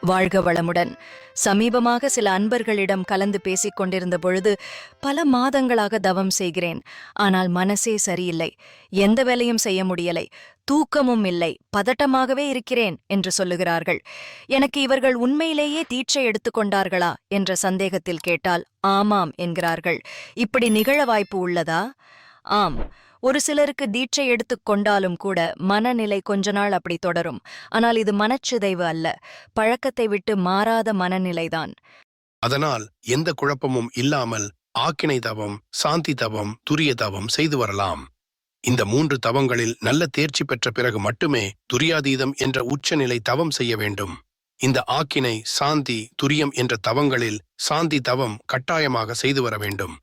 வாழ்க வளமுடன். சமீபமாக சில அன்பர்களிடம் கலந்து பேசிக் கொண்டிருந்த பொழுது பல மாதங்களாக தவம் செய்கிறேன். ஆனால் மனசே சரியில்லை. எந்த வேலையும் செய்ய முடியலை. தூக்கமும் இல்லை. பதட்டமாகவே இருக்கிறேன் என்று சொல்லுகிறார்கள். எனக்கு இவர்கள் உண்மையிலேயே தீட்சை எடுத்துக்கொண்டார்களா என்ற சந்தேகத்தில் கேட்டால் ஆமாம் என்கிறார்கள். இப்படி நிகழ வாய்ப்பு உள்ளதா? ஆம். ஒரு சிலருக்கு தீட்சை எடுத்துக் கொண்டாலும் கூட மனநிலை கொஞ்ச நாள் அப்படி தொடரும். ஆனால் இது மனச்சிதைவு அல்ல. பழக்கத்தை விட்டு மாறாத மனநிலைதான். அதனால் எந்த குழப்பமும் இல்லாமல் ஆக்கினை தவம் சாந்தி தவம் துரிய தவம் செய்து வரலாம். இந்த மூன்று தவங்களில் நல்ல தேர்ச்சி பெற்ற பிறகு மட்டுமே துரியாதீதம் என்ற உச்சநிலை தவம் செய்ய வேண்டும். இந்த ஆக்கினை சாந்தி துரியம் என்ற தவங்களில் சாந்தி தவம் கட்டாயமாக செய்து வர வேண்டும்.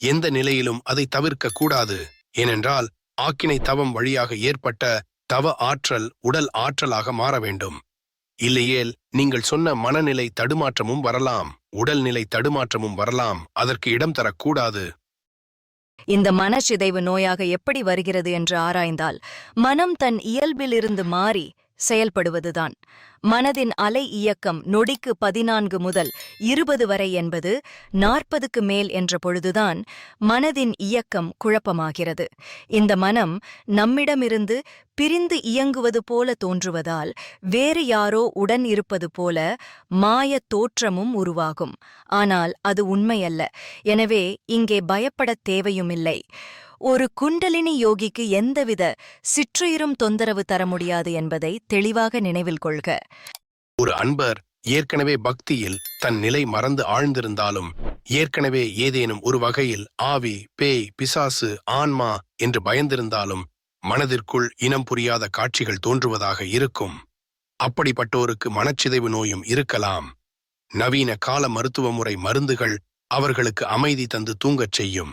எந்த நிலையிலும் அதை தவிர்க்க கூடாது. ஏனென்றால் ஆக்கினை தவம் வழியாக ஏற்பட்ட தவ ஆற்றல் உடல் ஆற்றலாக மாற வேண்டும். இல்லையேல் நீங்கள் சொன்ன மனநிலை தடுமாற்றமும் வரலாம் உடல்நிலை தடுமாற்றமும் வரலாம் அதற்கு இடம் தரக்கூடாது. இந்த மனச்சிதைவு நோயாக எப்படி வருகிறது என்று ஆராய்ந்தால் மனம் தன் இயல்பிலிருந்து மாறி செயல்படுவதுதான். மனதின் அலை இயக்கம் நொடிக்கு பதினான்கு முதல் இருபது வரை என்பது நாற்பதுக்கு மேல் என்ற பொழுதுதான் மனதின் இயக்கம் குழப்பமாகிறது. இந்த மனம் நம்மிடமிருந்து பிரிந்து இயங்குவது போல தோன்றுவதால் வேறு யாரோ உடன் இருப்பது போல மாயத் தோற்றமும் உருவாகும். ஆனால் அது உண்மையல்ல. எனவே இங்கே பயப்படத் தேவையுமில்லை. ஒரு குண்டலினி யோகிக்கு எந்தவித சிற்றுயிரும் தொந்தரவு தர முடியாது என்பதை தெளிவாக நினைவில் கொள்க. ஒரு அன்பர் ஏற்கனவே பக்தியில் தன் நிலை மறந்து ஆழ்ந்திருந்தாலும் ஏற்கனவே ஏதேனும் ஒரு வகையில் ஆவி பேய் பிசாசு ஆன்மா என்று பயந்திருந்தாலும் மனதிற்குள் இனம் புரியாத காட்சிகள் தோன்றுவதாக இருக்கும். அப்படிப்பட்டோருக்கு மனச்சிதைவு நோயும் இருக்கலாம். நவீன கால மருத்துவ முறை மருந்துகள் அவர்களுக்கு அமைதி தந்து தூங்கச் செய்யும்.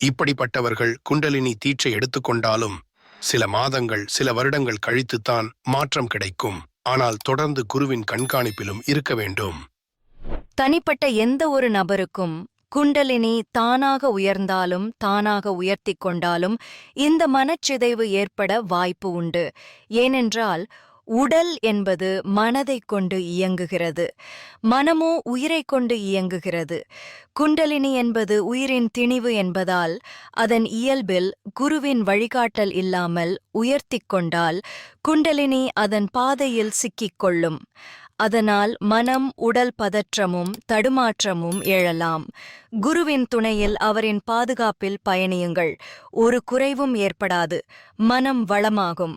இப்படிப்பட்டவர்கள் குண்டலினி தீட்சை எடுத்துக்கொண்டாலும் சில மாதங்கள் சில வருடங்கள் கழித்துத்தான் மாற்றம் கிடைக்கும். ஆனால் தொடர்ந்து குருவின் கண்காணிப்பிலும் இருக்க வேண்டும். தனிப்பட்ட எந்த ஒரு நபருக்கும் குண்டலினி தானாக உயர்ந்தாலும் தானாக உயர்த்திக் கொண்டாலும் இந்த மனச்சிதைவு ஏற்பட வாய்ப்பு உண்டு. ஏனென்றால் உடல் என்பது மனதைக் கொண்டு இயங்குகிறது. மனமோ உயிரைக் கொண்டு இயங்குகிறது. குண்டலினி என்பது உயிரின் திணிவு என்பதால் அதன் இயல்பில் குருவின் வழிகாட்டல் இல்லாமல் உயர்த்தி கொண்டால் குண்டலினி அதன் பாதையில் சிக்கிக் கொள்ளும். அதனால் மனம் உடல் பதற்றமும் தடுமாற்றமும் எழலாம். குருவின் துணையில் அவரின் பாதுகாப்பில் பயணியுங்கள். ஒரு குறைவும் ஏற்படாது. மனம் வளமாகும்.